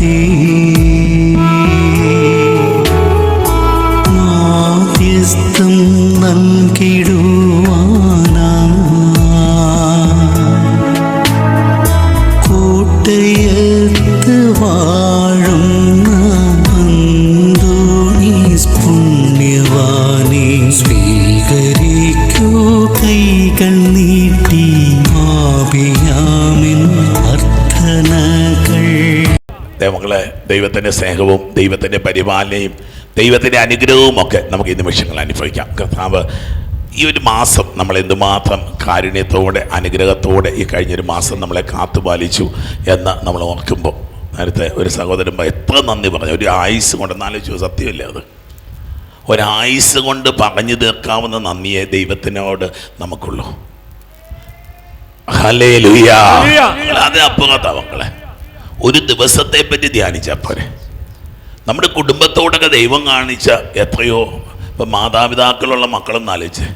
தீ ദൈവങ്ങളെ ദൈവത്തിന്റെ സ്നേഹവും ദൈവത്തിന്റെ പരിപാലനയും ദൈവത്തിന്റെ അനുഗ്രഹവും ഒക്കെ നമുക്ക് ഈ നിമിഷങ്ങൾ അനുഭവിക്കാം. കർത്താവ് ഈ ഒരു മാസം നമ്മൾ എന്തുമാത്രം കാരുണ്യത്തോടെ അനുഗ്രഹത്തോടെ ഈ കഴിഞ്ഞൊരു മാസം നമ്മളെ കാത്തുപാലിച്ചു എന്ന് നമ്മൾ ഓർക്കുമ്പോൾ നേരത്തെ ഒരു സഹോദരൻ എത്ര നന്ദി പറഞ്ഞു. ഒരു ആയുസ് കൊണ്ട് നാലോചിച്ചു സത്യമല്ലേ അത്? ഒരായുസ് കൊണ്ട് പറഞ്ഞു തീർക്കാവുന്ന നന്ദിയെ ദൈവത്തിനോട് നമുക്കുള്ളൂ. ഹലേ ലുയാ അത് അപ്പുറത്താ മക്കളെ. ഒരു ദിവസത്തെ പറ്റി ധ്യാനിച്ചാൽ പോരെ. നമ്മുടെ കുടുംബത്തോടൊക്കെ ദൈവം കാണിച്ച എത്രയോ ഇപ്പം മാതാപിതാക്കളുള്ള മക്കളെന്ന് ആലോചിച്ച്.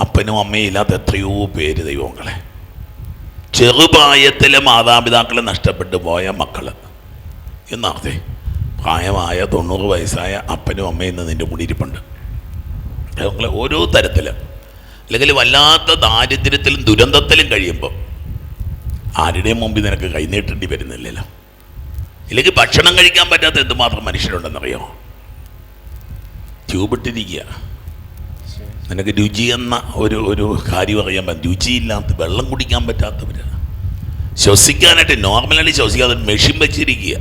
അപ്പനും അമ്മയും ഇല്ലാത്ത എത്രയോ പേര് ദൈവങ്ങളെ. ചെറുപ്രായത്തിലെ മാതാപിതാക്കളെ നഷ്ടപ്പെട്ടു പോയ മക്കൾ എന്നാർത്തെ? പ്രായമായ തൊണ്ണൂറ് വയസ്സായ അപ്പനും അമ്മയും ഇന്ന് നിന്റെ മുടിയിരിപ്പുണ്ട് ദൈവങ്ങളെ ഓരോ തരത്തിൽ അല്ലെങ്കിൽ വല്ലാത്ത ദാരിദ്ര്യത്തിലും ദുരന്തത്തിലും കഴിയുമ്പോൾ ആരുടെയും മുമ്പിൽ നിനക്ക് കൈനീട്ടേണ്ടി വരുന്നില്ലല്ലോ. ഇല്ലെങ്കിൽ ഭക്ഷണം കഴിക്കാൻ പറ്റാത്ത എന്തുമാത്രം മനുഷ്യരുണ്ടെന്നറിയോ? ട്യൂബിട്ടിരിക്കുക നിനക്ക് രുചി എന്ന ഒരു ഒരു കാര്യം അറിയാൻ പറ്റും. രുചിയില്ലാത്ത വെള്ളം കുടിക്കാൻ പറ്റാത്തവർ ശ്വസിക്കാനായിട്ട് നോർമലായിട്ട് ശ്വസിക്കാതെ മെഷീൻ വെച്ചിരിക്കുക.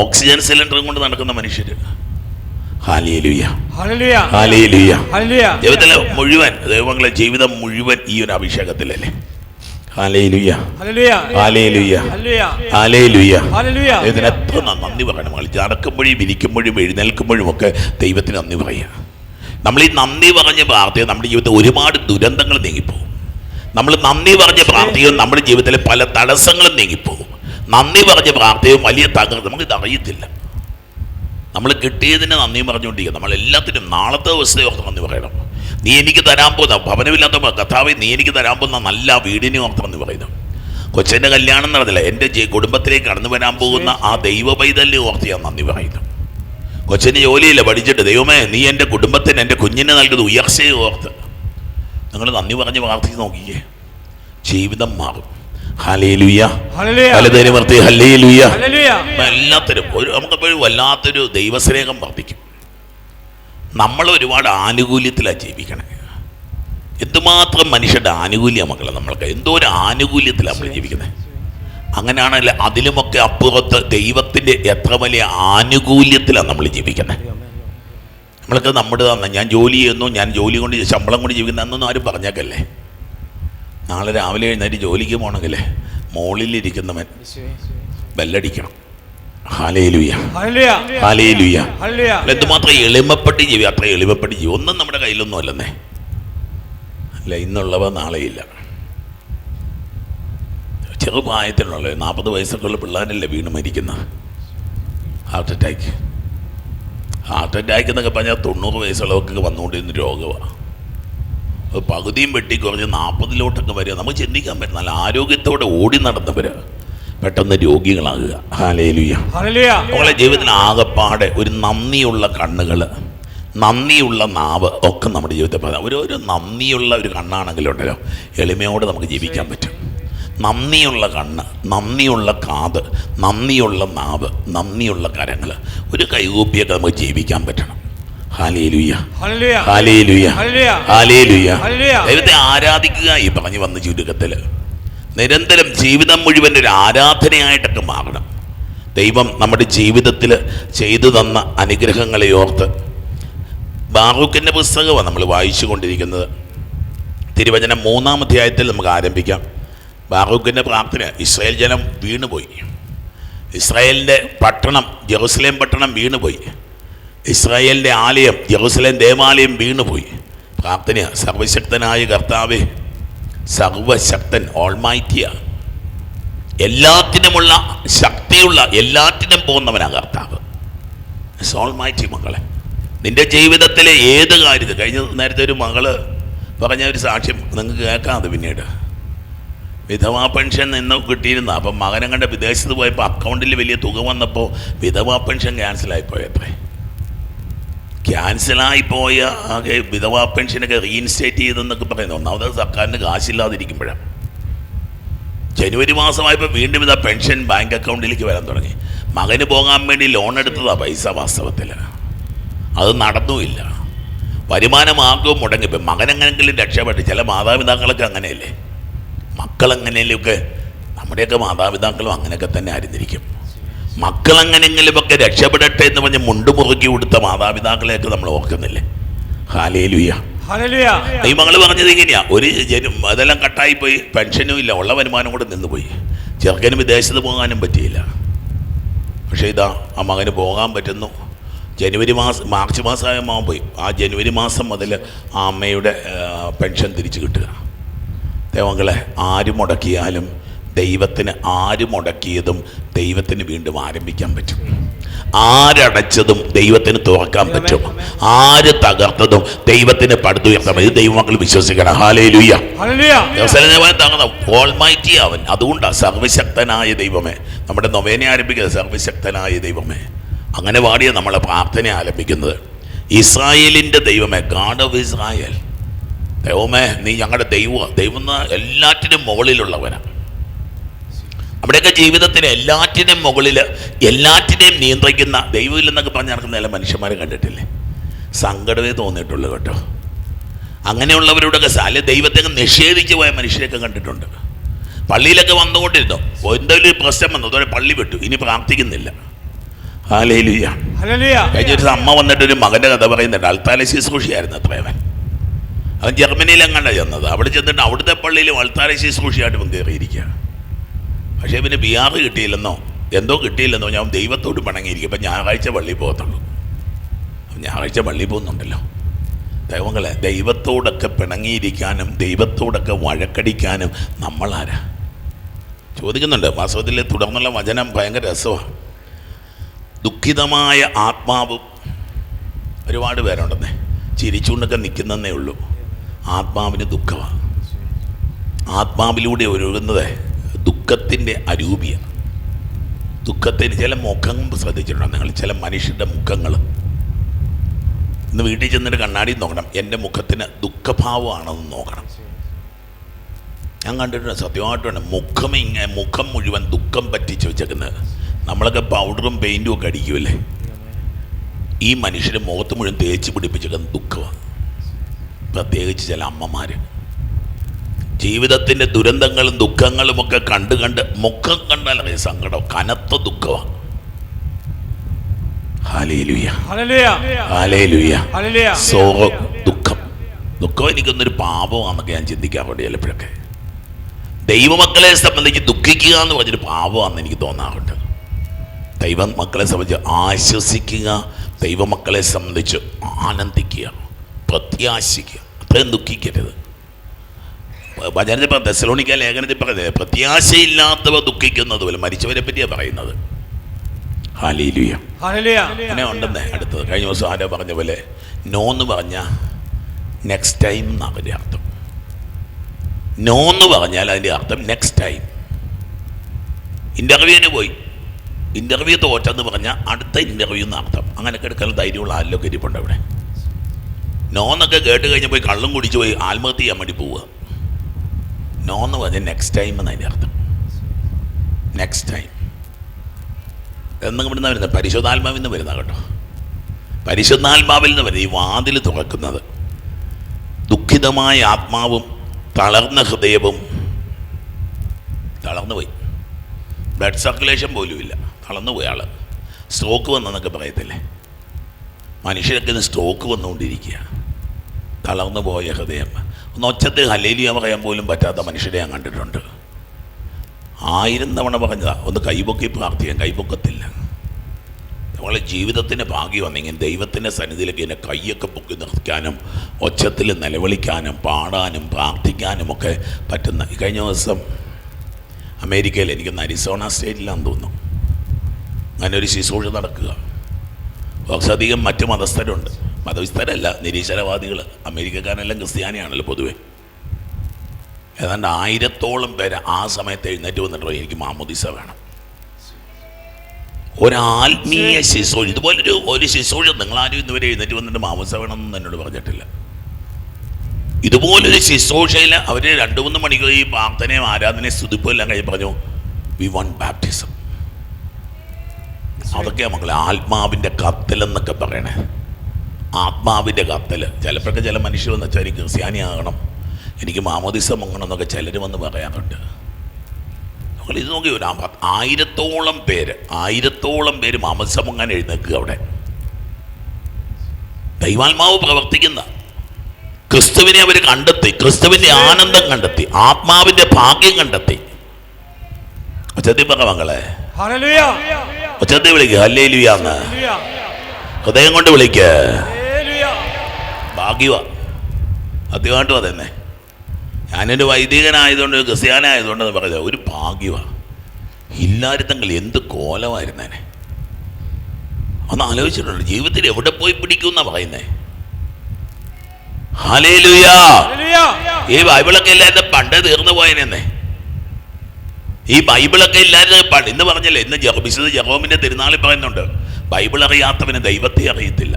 ഓക്സിജൻ സിലിണ്ടറും കൊണ്ട് നടക്കുന്ന മനുഷ്യർ ദൈവത്തിലെ മുഴുവൻ ദൈവങ്ങളെ ജീവിതം മുഴുവൻ ഈ ഒരു അഭിഷേകത്തിലല്ലേ? ഇതിന് എത്ര നന്ദി പറയണം. നടക്കുമ്പോഴും ഇരിക്കുമ്പോഴും എഴുന്നേൽക്കുമ്പോഴും ഒക്കെ ദൈവത്തിന് നന്ദി പറയുക നമ്മൾ ഈ നന്ദി പറഞ്ഞ പ്രാർത്ഥന നമ്മുടെ ജീവിതത്തിൽ ഒരുപാട് ദുരന്തങ്ങൾ നീങ്ങിപ്പോകും നമ്മൾ നന്ദി പറഞ്ഞ പ്രാർത്ഥിക്കും നമ്മുടെ ജീവിതത്തിലെ പല തടസ്സങ്ങളും നീങ്ങിപ്പോകും നന്ദി പറഞ്ഞ പ്രാർത്ഥിക്കും വലിയ തകർന്ന് നമുക്കിത് അറിയത്തില്ല. നമ്മൾ കിട്ടിയതിന് നന്ദി പറഞ്ഞുകൊണ്ടിരിക്കുക. നമ്മൾ എല്ലാത്തിനും നാളത്തെ ദിവസത്തെ ഓർത്ത് നന്ദി പറയണം. നീ എനിക്ക് തരാൻ പോകുന്ന ഭവനമില്ലാത്ത കഥാവി നീ എനിക്ക് തരാൻ പോകുന്ന നല്ല വീടിന് ഓർത്ത് എന്ന് പറയുന്നു. കൊച്ചന്റെ കല്യാണം നടന്നില്ല എന്റെ ജി- കുടുംബത്തിലേക്ക് കടന്നു വരാൻ പോകുന്ന ആ ദൈവ പൈതലിനെ ഓർത്ത് ഞാൻ നന്ദി പറയുന്നു. കൊച്ചിന് ജോലിയില്ല പഠിച്ചിട്ട്. ദൈവമേ നീ എന്റെ കുടുംബത്തിന് എന്റെ കുഞ്ഞിനെ നൽകുന്ന ഉയർച്ചയെ ഓർത്ത്. നിങ്ങൾ നന്ദി പറഞ്ഞ് പ്രാർത്ഥിച്ച് നോക്കിയേ ജീവിതം മാറും. എല്ലാത്തിനും ഒരു നമുക്കെപ്പോഴും വല്ലാത്തൊരു ദൈവസ്നേഹം വർദ്ധിക്കും. നമ്മൾ ഒരുപാട് ആനുകൂല്യത്തിലാണ് ജീവിക്കണേ. എന്തുമാത്രം മനുഷ്യരുടെ ആനുകൂല്യ മക്കളെ നമ്മൾക്ക്? എന്തോ ഒരു ആനുകൂല്യത്തിലാണ് നമ്മൾ ജീവിക്കുന്നത് അങ്ങനെയാണെങ്കിൽ അതിലുമൊക്കെ അപ്പുറത്ത് ദൈവത്തിന്റെ എത്ര വലിയ ആനുകൂല്യത്തിലാണ് നമ്മൾ ജീവിക്കുന്നത് നമ്മൾക്ക് നമ്മുടെ തന്നെ. ഞാൻ ജോലി ചെയ്യുന്നു ഞാൻ ജോലി കൊണ്ട് ശമ്പളം കൊണ്ട് ജീവിക്കുന്ന എന്നൊന്നും ആരും പറഞ്ഞേക്കല്ലേ? നാളെ രാവിലെ എഴുന്നേറ്റ് ജോലിക്ക് പോകണമെങ്കിലേ മുകളിലിരിക്കുന്നവൻ ബെല്ലടിക്കണം. എന്തുമാത്രം എളിമപ്പെട്ട് ജീവി അത്ര എളിമപ്പെട്ട് ജീവി. ഒന്നും നമ്മുടെ കയ്യിലൊന്നും അല്ലെന്നേ. അല്ല ഇന്നുള്ളവ നാളെയില്ല. ചെറുപ്രായത്തിലുള്ള നാൽപ്പത് വയസ്സൊക്കെ ഉള്ള പിള്ളേരല്ലേ വീണ് മരിക്കുന്ന? ഹാർട്ട് അറ്റാക്ക് ഹാർട്ട് അറ്റാക്ക് എന്നൊക്കെ പറഞ്ഞാൽ തൊണ്ണൂറ് വയസ്സുള്ളവർക്കൊക്കെ വന്നുകൊണ്ടിരുന്ന രോഗമാണ് അത് പകുതിയും വെട്ടി കുറഞ്ഞ് നാൽപ്പതിലോട്ടൊക്കെ വരിക. നമുക്ക് ചിന്തിക്കാൻ പറ്റും നല്ല ആരോഗ്യത്തോടെ ഓടി നടന്നവർ പെട്ടെന്ന് രോഗികളാകുക. നമ്മളെ ജീവിതത്തിൽ ആകെപ്പാടെ ഒരു നന്ദിയുള്ള കണ്ണുകൾ നന്ദിയുള്ള നാവ് ഒക്കെ നമ്മുടെ ജീവിതത്തിൽ പറയാം ഒരു ഒരു നന്ദിയുള്ള ഒരു കണ്ണാണെങ്കിലുണ്ടല്ലോ എളിമയോടെ നമുക്ക് ജീവിക്കാൻ പറ്റും. നന്ദിയുള്ള കണ്ണ് നന്ദിയുള്ള കാത് നന്ദിയുള്ള നാവ് നന്ദിയുള്ള കരങ്ങൾ ഒരു കൈകൂപ്പിയൊക്കെ നമുക്ക് ജീവിക്കാൻ പറ്റണം. Hallelujah hallelujah hallelujah hallelujah hallelujah ദൈവത്തെ ആരാധിക്കുക ഈ പറഞ്ഞു വന്ന ചുരുക്കത്തിൽ നിരന്തരം ജീവിതം മുഴുവൻ ഒരു ആരാധനയായിട്ടൊക്കെ മാറണം. ദൈവം നമ്മുടെ ജീവിതത്തിൽ ചെയ്തു തന്ന അനുഗ്രഹങ്ങളെ ഓർത്ത് ബാറൂക്കിന്റെ പുസ്തകമാണ് നമ്മൾ വായിച്ചു കൊണ്ടിരിക്കുന്നത് തിരുവചനം മൂന്നാം അധ്യായത്തിൽ നമുക്ക് ആരംഭിക്കാം. ബാറൂക്കിന്റെ പ്രാർത്ഥന ഇസ്രായേൽ ജനം വീണുപോയി. ഇസ്രായേലിന്റെ പട്ടണം ജെറുസലേം പട്ടണം വീണുപോയി. ഇസ്രായേലിന്റെ ആലയം ജെറുസലേം ദേവാലയം വീണുപോയി. പ്രാർത്ഥനയാണ് സർവശക്തനായ കർത്താവേ സർവശക്തൻ ഓൾമൈറ്റിയ എല്ലാത്തിനുമുള്ള ശക്തിയുള്ള എല്ലാറ്റിനും പോകുന്നവനാണ് കർത്താവ്. ഓൾമൈറ്റി മക്കളെ. നിന്റെ ജീവിതത്തിലെ ഏത് കാര്യത്തിൽ കഴിഞ്ഞ നേരത്തെ ഒരു മകൾ പറഞ്ഞ ഒരു സാക്ഷ്യം നിങ്ങൾക്ക് കേൾക്കാം അത് പിന്നീട്. വിധവാ പെൻഷൻ നിന്ന് കിട്ടിയിരുന്ന അപ്പം മകനെ കണ്ട് വിദേശത്ത് പോയപ്പോൾ അക്കൗണ്ടിൽ വലിയ തുക വന്നപ്പോൾ വിധവാ പെൻഷൻ ക്യാൻസലായി പോയത്രേ ക്യാൻസലായി പോയ ആകെ വിധവാ പെൻഷനൊക്കെ റീഇൻസ്റ്റേറ്റ് ചെയ്തെന്നൊക്കെ പറയുന്നത് ഒന്നാമത് സർക്കാരിന് കാശില്ലാതിരിക്കുമ്പോഴാണ്. ജനുവരി മാസമായപ്പോൾ വീണ്ടും ഇതാ പെൻഷൻ ബാങ്ക് അക്കൗണ്ടിലേക്ക് വരാൻ തുടങ്ങി. മകന് പോകാൻ വേണ്ടി ലോൺ എടുത്തതാ പൈസ വാസ്തവത്തിൽ. അത് നടന്നുമില്ല. വരുമാന മാർഗവും മുടങ്ങി. ഇപ്പം മകനെങ്ങനെങ്കിലും രക്ഷപ്പെട്ട് ചില മാതാപിതാക്കളൊക്കെ അങ്ങനെയല്ലേ? മക്കളെങ്ങനെയൊക്കെ നമ്മുടെയൊക്കെ മാതാപിതാക്കളും അങ്ങനെയൊക്കെ തന്നെ ആയിരുന്നിരിക്കും. മക്കളെങ്ങനെയെങ്കിലുമൊക്കെ രക്ഷപ്പെടട്ടെ എന്ന് പറഞ്ഞ് മുണ്ടുമുറുക്കി കൊടുത്ത മാതാപിതാക്കളെയൊക്കെ നമ്മൾ ഓർക്കുന്നില്ലേ? ഹാലേലുയ. നിയമങ്ങൾ പറഞ്ഞത് ഇങ്ങനെയാ. ഒരു ജനം അതെല്ലാം കട്ടായി പോയി പെൻഷനും ഇല്ല. ഉള്ള വരുമാനം കൂടെ നിന്നുപോയി. ചെറുക്കന് വിദേശത്ത് പോകാനും പറ്റിയില്ല. പക്ഷേ ഇതാ ആ മകന് പോകാൻ പറ്റുന്നു. ജനുവരി മാസം മാർച്ച് മാസമായ മാൻ പോയി. ആ ജനുവരി മാസം മുതൽ ആ അമ്മയുടെ പെൻഷൻ തിരിച്ചു കിട്ടുക. ദൈവങ്ങളെ ആര് മുടക്കിയാലും ദൈവത്തിന് ആര് മുടക്കിയതും ദൈവത്തിന് വീണ്ടും ആരംഭിക്കാൻ പറ്റും. ആരടച്ചതും ദൈവത്തിന് തുറക്കാൻ പറ്റും. ആര് തകർത്തതും ദൈവത്തിന് പടുത്തുയർത്താൻ പറ്റും. ദൈവമക്കൾ വിശ്വസിക്കണം. ഹാലേ തകർന്ന ഓൾമൈറ്റി അവൻ. അതുകൊണ്ടാണ് സർവശക്തനായ ദൈവമേ. നമ്മുടെ നൊവേനെ ആരംഭിക്കുന്നത് സർവശക്തനായ ദൈവമേ. അങ്ങനെ പാടിയ നമ്മളെ പ്രാർത്ഥന ആരംഭിക്കുന്നത് ഇസ്രായേലിന്റെ ദൈവമേ ഗാഡ് ഓഫ് ഇസ്രായേൽ ദൈവമേ നീ ഞങ്ങളുടെ ദൈവ ദൈവം എന്ന് എല്ലാറ്റിനും മുകളിലുള്ളവനാണ് നമ്മുടെയൊക്കെ ജീവിതത്തിന് എല്ലാറ്റിനെയും മുകളിൽ എല്ലാറ്റിനെയും നിയന്ത്രിക്കുന്ന ദൈവമില്ലെന്നൊക്കെ പറഞ്ഞ് നടക്കുന്ന ചില മനുഷ്യന്മാരെ കണ്ടിട്ടില്ലേ? സങ്കടമേ തോന്നിയിട്ടുള്ളൂ കേട്ടോ. അങ്ങനെയുള്ളവരോടൊക്കെ അല്ലെ ദൈവത്തെ നിഷേധിച്ചു പോയ മനുഷ്യരെയൊക്കെ കണ്ടിട്ടുണ്ട്. പള്ളിയിലൊക്കെ വന്നുകൊണ്ടിരുന്നു? എന്തെങ്കിലും പ്രശ്നം വന്നു അതോടെ പള്ളി വിട്ടു ഇനി പ്രാർത്ഥിക്കുന്നില്ല. കഴിഞ്ഞൊരു അമ്മ വന്നിട്ട് ഒരു മകന്റെ കഥ പറയുന്നുണ്ട്. അൾത്താല ശുശ്രൂഷയായിരുന്നു അത്രയവൻ അവൻ ജർമ്മനിയിൽ എങ്ങാണ്ടാണ് ചെന്നത്. അവിടെ ചെന്നിട്ട് അവിടുത്തെ പള്ളിയിലും അൾത്താല ശുശ്രൂഷയായിട്ട് അവൻ കയറിയിരിക്കുക പക്ഷേ പിന്നെ ബി ആർ കിട്ടിയില്ലെന്നോ? എന്തോ കിട്ടിയില്ലെന്നോ? ഞാൻ ദൈവത്തോട് പണങ്ങിയിരിക്കും. അപ്പം ഞായറാഴ്ച പള്ളി പോകത്തുള്ളൂ. ഞായറാഴ്ച പള്ളി പോകുന്നുണ്ടല്ലോ. ദൈവങ്ങളെ ദൈവത്തോടൊക്കെ പിണങ്ങിയിരിക്കാനും ദൈവത്തോടൊക്കെ വഴക്കടിക്കാനും നമ്മളാരാ? ചോദിക്കുന്നുണ്ട്. വാസ്തവത്തിൽ തുടർന്നുള്ള വചനം ഭയങ്കര രസമാണ് ദുഃഖിതമായ ആത്മാവും ഒരുപാട് പേരുണ്ടെന്നേ. ചിരിച്ചുകൊണ്ടൊക്കെ നിൽക്കുന്നതേ ഉള്ളൂ. ആത്മാവിന് ദുഃഖമാണ് ആത്മാവിലൂടെ ഒഴുകുന്നത്. ദുഃഖത്തിന്റെ അരൂപിയ ദുഃഖത്തിന് ചില മുഖം ശ്രദ്ധിച്ചിട്ടുണ്ടോ നിങ്ങൾ ചില മനുഷ്യരുടെ മുഖങ്ങൾ. ഇന്ന് വീട്ടിൽ ചെന്നിട്ട് കണ്ണാടി നോക്കണം. എന്റെ മുഖത്തിന് ദുഃഖഭാവമാണെന്ന് നോക്കണം. ഞാൻ കണ്ടിട്ടുണ്ട് സത്യമായിട്ടുണ്ട് മുഖം ഇങ്ങനെ മുഖം മുഴുവൻ ദുഃഖം പറ്റിച്ച് വെച്ചേക്കുന്നത്. നമ്മളൊക്കെ പൗഡറും പെയിന്റും ഒക്കെ അടിക്കുമല്ലേ ഈ മനുഷ്യരെ മുഖത്ത് മുഴുവൻ തേച്ച് പിടിപ്പിച്ചേക്കുന്ന ദുഃഖമാണ്. പ്രത്യേകിച്ച് ചില അമ്മമാർ ജീവിതത്തിന്റെ ദുരന്തങ്ങളും ദുഃഖങ്ങളും ഒക്കെ കണ്ട് കണ്ട് മുഖം കണ്ടാൽ അറിയാം സങ്കടം കനത്ത ദുഃഖമാണ് ദുഃഖം. ദുഃഖം എനിക്കൊന്നൊരു പാപമാണെന്നൊക്കെ ഞാൻ ചിന്തിക്കാറുണ്ട് ചിലപ്പോഴൊക്കെ ദൈവമക്കളെ സംബന്ധിച്ച് ദുഃഖിക്കുക എന്ന് പറഞ്ഞൊരു പാപമാണെന്ന് എനിക്ക് തോന്നാറുണ്ട്. ദൈവം മക്കളെ സംബന്ധിച്ച് ആശ്വസിക്കുക ദൈവമക്കളെ സംബന്ധിച്ച് ആനന്ദിക്കുക പ്രത്യാശിക്കുക. അത്രയും ദുഃഖിക്കരുത്. വചനത്തിൽ ഇപ്പം തെസലോണിക്ക ലേഖനത്തിൽ പറയുന്നത് പ്രത്യാശയില്ലാത്തവ ദുഃഖിക്കുന്നത് പോലെ മരിച്ചവരെ പറ്റിയാണ് പറയുന്നത്. ഹാലീലുയ അങ്ങനെ ഉണ്ടെന്നേ അടുത്തത്. കഴിഞ്ഞ ദിവസം ആരോ പറഞ്ഞ പോലെ നോ എന്ന് പറഞ്ഞ നെക്സ്റ്റ് ടൈം എന്നാണ് അതിന്റെ അർത്ഥം. നോ എന്ന് പറഞ്ഞാൽ അതിന്റെ അർത്ഥം നെക്സ്റ്റ് ടൈം ഇന്റർവ്യൂവിന് പോയി. ഇന്റർവ്യൂ തോറ്റെന്ന് പറഞ്ഞാൽ അടുത്ത ഇന്റർവ്യൂ എന്ന് അർത്ഥം. അങ്ങനെയൊക്കെ എടുക്കാൻ ധൈര്യമുള്ള ആരിലൊക്കെ ഇരിപ്പുണ്ട് അവിടെ. നോ എന്നൊക്കെ കേട്ട് കഴിഞ്ഞ് പോയി കള്ളും കുടിച്ച് പോയി ആത്മഹത്യ ചെയ്യാൻ വേണ്ടി പോവുക. നോ എന്ന് പറഞ്ഞാൽ നെക്സ്റ്റ് ടൈം എന്നതിന്റെ അർത്ഥം. നെക്സ്റ്റ് ടൈം എന്നും ഇവിടുന്ന് വരുന്നത്? പരിശുദ്ധാത്മാവിൽ നിന്ന് വരുന്ന കേട്ടോ. പരിശുദ്ധാത്മാവിൽ നിന്ന് വരുന്നത് ഈ വാതിൽ തുറക്കുന്നത്. ദുഃഖിതമായ ആത്മാവും തളർന്ന ഹൃദയവും തളർന്നു പോയി. ബ്ലഡ് സർക്കുലേഷൻ പോലും ഇല്ല. തളർന്നു പോയ ആൾ സ്ട്രോക്ക് വന്നെന്നൊക്കെ പറയത്തില്ലേ? മനുഷ്യരൊക്കെ ഇന്ന് സ്ട്രോക്ക് വന്നുകൊണ്ടിരിക്കുക തളർന്നു പോയ ഹൃദയം. ഒന്ന് ഒച്ചത്തിൽ ഹലേലിയ പറയാൻ പോലും പറ്റാത്ത മനുഷ്യരെ ഞാൻ കണ്ടിട്ടുണ്ട്. ആയിരം തവണ പറഞ്ഞതാ ഒന്ന് കൈപൊക്കി പ്രാർത്ഥിക്കാൻ കൈപൊക്കത്തില്ല. നമ്മളെ ജീവിതത്തിന് ഭാഗ്യം വന്നെങ്കിൽ ദൈവത്തിന്റെ സന്നിധിയിലേക്ക് എന്നെ കൈയൊക്കെ പൊക്കി നിർത്തിക്കാനും ഒച്ചത്തിൽ നിലവിളിക്കാനും പാടാനും പ്രാർത്ഥിക്കാനും ഒക്കെ പറ്റുന്ന. കഴിഞ്ഞ ദിവസം അമേരിക്കയിൽ എനിക്ക് അരിസോണ സ്റ്റേറ്റിലാന്ന് തോന്നുന്നു. അങ്ങനെ ഒരു ശുശ്രൂഷ നടക്കുക. കുറച്ചധികം മറ്റ് മതസ്ഥരുണ്ട്. മതവിസ്ഥരല്ല നിരീശ്വരവാദികൾ അമേരിക്കക്കാരെല്ലാം ക്രിസ്ത്യാനിയാണല്ലോ പൊതുവേ. ഏതാണ്ട് ആയിരത്തോളം പേര് ആ സമയത്ത് എഴുന്നേറ്റ് വന്നിട്ടുണ്ടോ? എനിക്ക് മാമോദിസ വേണം. ഒരാത്മീയ ശിശു ഇതുപോലൊരു ഒരു ശിശുഴ നിങ്ങളാരും ഇന്നുവരെ എഴുന്നേറ്റ് വന്നിട്ട് മാമോദിസ വേണമെന്ന് എന്നോട് പറഞ്ഞിട്ടില്ല. ഇതുപോലൊരു ശുശ്രൂഷയിൽ അവർ രണ്ട് മൂന്ന് മണിക്കൂർ ഈ പ്രാർത്ഥനയും ആരാധനയും സ്തുതിപ്പും എല്ലാം കഴിഞ്ഞ് പറഞ്ഞു വി വൺ ബാപ്റ്റിസം അതൊക്കെയാ മക്കളെ ആത്മാവിന്റെ കത്തലെന്നൊക്കെ പറയണേ. ആത്മാവിന്റെ കത്തൽ. ചിലപ്പോഴൊക്കെ ചില മനുഷ്യർ വന്ന് വെച്ചാൽ എനിക്ക് ക്രിസ്ത്യാനി ആകണം എനിക്ക് മാമോദിസം മുങ്ങണം എന്നൊക്കെ ചിലർ വന്ന് പറയാറുണ്ട്. നമ്മൾ ഇത് നോക്കി ഒരു ആയിരത്തോളം പേര് ആയിരത്തോളം പേര് മാമോദിസം മുങ്ങാൻ എഴുന്നേക്കുക അവിടെ. ദൈവാത്മാവ് പ്രവർത്തിക്കുന്ന ക്രിസ്തുവിനെ അവർ കണ്ടെത്തി ക്രിസ്തുവിന്റെ ആനന്ദം കണ്ടെത്തി ആത്മാവിന്റെ ഭാഗ്യം കണ്ടെത്തി. ചതി പറ മകളെ ഉച്ചത്തി വിളിക്കുക ഹല്ലേലുയാന്ന് ഹല്ലേലൂയ ഹൃദയം കൊണ്ട് വിളിക്ക. ഭാഗ്യവ. സത്യമായിട്ടും അതെന്നെ ഞാനൊരു വൈദികനായതുകൊണ്ട് ഒരു ക്രിസ്ത്യാനായതുകൊണ്ട് എന്ന് പറഞ്ഞത്. ഒരു ഭാഗ്യവാ. ഇല്ലായിരുന്നെങ്കിൽ എന്ത് കോലമായിരുന്നേനെ? ഒന്ന് ആലോചിച്ചിട്ടുണ്ട്. ജീവിതത്തിൽ എവിടെ പോയി പിടിക്കും എന്നാ പറയുന്നേ? ഹാലേ ലുയാ ഈ ബൈബിളൊക്കെ ഇല്ലാതെ പണ്ടേ തീർന്നു പോയനെന്നേ. ഈ ബൈബിളൊക്കെ ഇല്ലാതെ പണ്ട് ഇന്ന് പറഞ്ഞല്ലേ ഇന്ന് വിശുദ്ധ ജെറോമിന്റെ തിരുനാളിൽ പറയുന്നുണ്ട് ബൈബിൾ അറിയാത്തവന് ദൈവത്തെ അറിയത്തില്ല.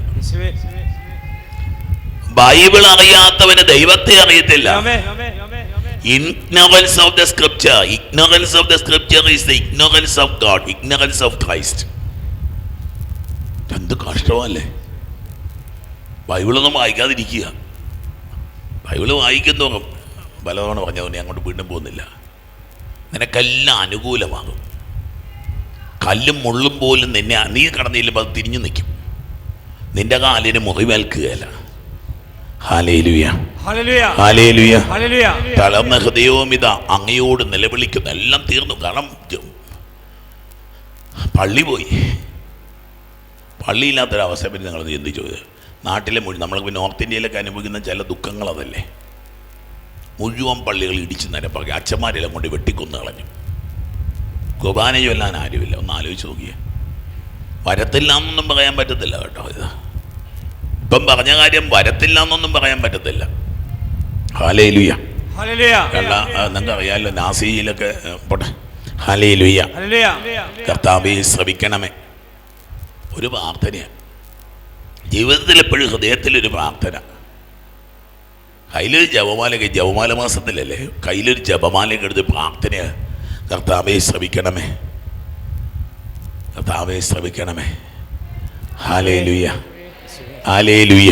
ബൈബിൾ അറിയാത്തവന് ദൈവത്തെ അറിയത്തില്ല. Ignorance of the scripture ignorance of the scripture is the ignorance of God ignorance of Christ എന്ത് കഷ്ടമല്ലേ? ബൈബിളൊന്നും വായിക്കാതിരിക്കുക. ബൈബിൾ വായിക്കുന്നവരും പലതവണ പറഞ്ഞത് അങ്ങോട്ട് വീണ്ടും പോകുന്നില്ല. നിനക്കെല്ലാം അനുകൂലമാകും. കല്ലും മുള്ളും പോലും നിന്നെ നീ കടന്നു ചെല്ലുമ്പോൾ അത് തിരിഞ്ഞു നിൽക്കും നിന്റെ കാലിന് മുറിവേൽക്കുകയല്ല. തളർന്ന ഹൃദയവും ഇതാ അങ്ങയോട് നിലവിളിക്കുന്നു. എല്ലാം തീർന്നു. കാരണം പള്ളി പോയി. പള്ളിയില്ലാത്തൊരവസ്ഥ പറ്റി നിങ്ങൾ ചിന്തിച്ചു നാട്ടിലെ മുഴുവൻ നമ്മൾ നോർത്ത് ഇന്ത്യയിലൊക്കെ അനുഭവിക്കുന്ന ചില ദുഃഖങ്ങൾ അതല്ലേ? മുഴുവൻ പള്ളികൾ ഇടിച്ചു നിരപ്പാക്കി. അച്ഛന്മാരെല്ലാം കൊണ്ട് വെട്ടിക്കൊന്നു കളഞ്ഞു. കുർബാന ചൊല്ലാൻ ആരുമില്ല. ഒന്ന് ആലോചിച്ച് നോക്കിയേ. വരത്തില്ല എന്നൊന്നും പറയാൻ പറ്റത്തില്ല കേട്ടോ ഇത്. ഇപ്പം പറഞ്ഞ കാര്യം വരത്തില്ല എന്നൊന്നും പറയാൻ പറ്റത്തില്ല. ഹാലേലുയ അല്ല നിങ്ങൾക്ക് അറിയാമല്ലോ നാസിയിലൊക്കെ പോട്ടെ. ഹാലേ ലുയ്യ ഹല്ലേലൂയ. കർത്താവെ ശ്രമിക്കണമേ ഒരു പ്രാർത്ഥനയാണ്. ജീവിതത്തിൽ എപ്പോഴും ഹൃദയത്തിലൊരു പ്രാർത്ഥന. കയ്യിലൊരു ജപമാലയൊക്കെ ജപമാല മാസത്തിലല്ലേ? കയ്യിലൊരു ജപമാല എടുത്ത് പ്രാർത്ഥനയാണ് കർത്താവെ ശ്രമിക്കണമേ കർത്താവെ ശ്രമിക്കണമേ ഹാലേ ലുയ്യ ഹാലേ ലുയ്യ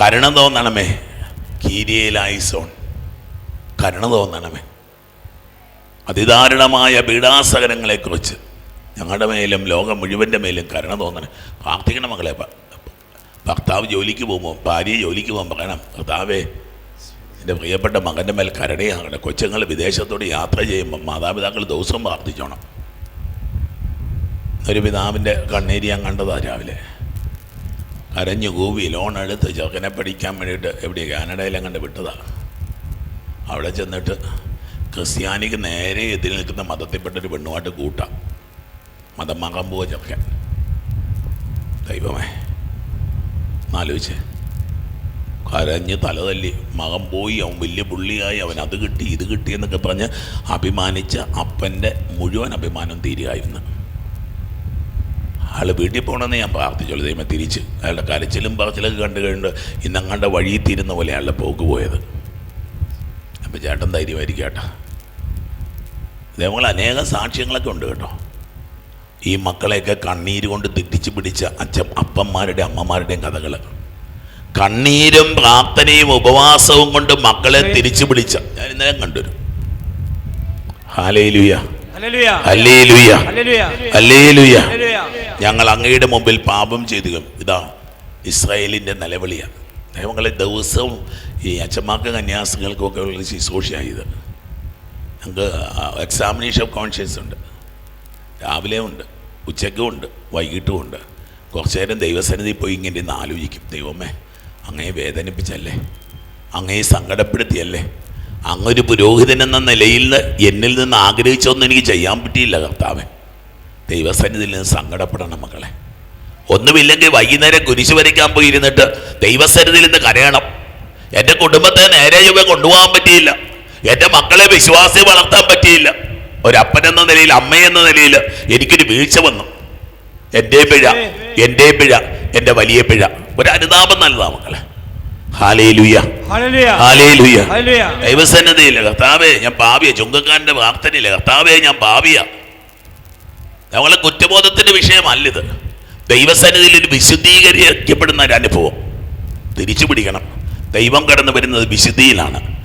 കരുണ തോന്നണമേ. കീരിയലായിസോൺ കരുണ തോന്നണമേ. അതിദാരുണമായ പീഡാസകരങ്ങളെക്കുറിച്ച് ഞങ്ങളുടെ മേലും ലോകം മുഴുവന്റെ മേലും കരുണ തോന്നണം പ്രാർത്ഥിക്കണം മകളെ ഭർത്താവ് ജോലിക്ക് പോകുമ്പോൾ ഭാര്യ ജോലിക്ക് പോകുമ്പോൾ പറയണം. ഭർത്താവേ എന്റെ പ്രിയപ്പെട്ട മകന്റെ മേൽ കരുണയാകണം കൊച്ചുങ്ങൾ വിദേശത്തോട് യാത്ര ചെയ്യുമ്പോൾ മാതാപിതാക്കൾ ദിവസവും പ്രാർത്ഥിച്ചോണം. ഒരു പിതാവിന്റെ കണ്ണീരി ഞാൻ കണ്ടതാ രാവിലെ. കരഞ്ഞു കൂവി ലോൺ എടുത്ത് ചെറുക്കനെ പഠിക്കാൻ വേണ്ടിയിട്ട് എവിടെ കാനഡയിലും കണ്ട് വിട്ടതാ. അവിടെ ചെന്നിട്ട് ക്രിസ്ത്യാനിക്ക് നേരെ എതിരി നിൽക്കുന്ന മതത്തിൽപ്പെട്ടൊരു പെണ്ണുമായിട്ട് കൂട്ടാം. മതം മകം പോവുക ചെറുക്കൻ. ദൈവമേ. എന്നാലോചിച്ചേ കരഞ്ഞ് തലതല്ലി മകൻ പോയി അവൻ വലിയ പുള്ളിയായി അവൻ അത് കിട്ടി ഇത് കിട്ടി എന്നൊക്കെ പറഞ്ഞ് അഭിമാനിച്ച അപ്പന്റെ മുഴുവൻ അഭിമാനം തീരുകയായിരുന്നു. ആൾ വീട്ടിൽ പോകണമെന്ന് ഞാൻ പ്രാർത്ഥിച്ചോളൂ ദൈവം തിരിച്ച് അയാളുടെ കരച്ചിലും പറച്ചിലൊക്കെ കണ്ടു കഴിഞ്ഞിട്ട് ഇന്നങ്ങാണ്ട് വഴിയിൽ തീരുന്ന പോലെ അയാളുടെ പോക്ക് പോയത്. അപ്പം ചേട്ടൻ ധൈര്യമായിരിക്കും ചേട്ടാ ഇതേപോലെ അനേകം സാക്ഷ്യങ്ങളൊക്കെ ഉണ്ട് കേട്ടോ. ഈ മക്കളെയൊക്കെ കണ്ണീര് കൊണ്ട് തെറ്റിച്ച് പിടിച്ച അച്ഛൻ അപ്പന്മാരുടെ അമ്മമാരുടെയും കഥകൾ കണ്ണീരും പ്രാർത്ഥനയും ഉപവാസവും കൊണ്ട് മക്കളെ തിരിച്ചു പിടിച്ച ഞാൻ ഇന്നലെ കണ്ടൊരു. ഞങ്ങൾ അങ്ങയുടെ മുമ്പിൽ പാപം ചെയ്തു ഇതാ ഇസ്രായേലിന്റെ നിലവിളിയാണ് ദൈവങ്ങളെ ദിവസവും ഈ അച്ഛന്മാർക്ക് കന്യാസികൾക്കും ഒക്കെ ഉള്ള ശുശ്രൂഷയായത്. ഞങ്ങൾക്ക് എക്സാമിനേഷൻ ഓഫ് കോൺഷ്യൻസ് ഉണ്ട്. രാവിലെ ഉണ്ട്. ഉച്ചയ്ക്കും ഉണ്ട് വൈകിട്ടും ഉണ്ട് കുറച്ചു നേരം ദൈവസന്നിധി പോയി ഇങ്ങനെ ഇരുന്ന് ആലോചിക്കും. ദൈവമേ അങ്ങയെ വേദനിപ്പിച്ചല്ലേ? അങ്ങയെ സങ്കടപ്പെടുത്തിയല്ലേ? അങ്ങൊരു പുരോഹിതൻ എന്ന നിലയിൽ എന്നിൽ നിന്ന് ആഗ്രഹിച്ചൊന്നും എനിക്ക് ചെയ്യാൻ പറ്റിയില്ല കർത്താവേ. ദൈവസന്നിധിയിൽ നിന്ന് സങ്കടപ്പെടണം മക്കളെ. ഒന്നുമില്ലെങ്കിൽ വൈകുന്നേരം കുരിശ് വരയ്ക്കാൻ പോയി ഇരുന്നിട്ട് ദൈവസന്നിധിയിൽ നിന്ന് കരയണം. എന്റെ കുടുംബത്തെ നേരെ ചൊവ്വെ കൊണ്ടുപോകാൻ പറ്റിയില്ല. എന്റെ മക്കളെ വിശ്വാസി വളർത്താൻ പറ്റിയില്ല. ഒരപ്പൻ എന്ന നിലയിൽ അമ്മയെന്ന നിലയിൽ എനിക്കൊരു വീഴ്ച വന്നു. എന്റെ പിഴ എന്റെ പിഴ എന്റെ വലിയ പിഴ. ഒരു അനുതാപം ലുയ്യ ദൈവസന്നതയില്ല കർത്താവേ ഞാൻ പാവിയ ചുങ്കക്കാരന്റെ പ്രാർത്ഥനയില്ല കർത്താവേ ഞാൻ പാവിയ ഞങ്ങളെ കുറ്റബോധത്തിന്റെ വിഷയമല്ലിത്. ദൈവസന്നിധിയിൽ ഒരു വിശുദ്ധീകരിക്കപ്പെടുന്ന ഒരു അനുഭവം. തിരിച്ചു പിടിക്കണം ദൈവം കടന്നു വരുന്നത് വിശുദ്ധിയിലാണ്.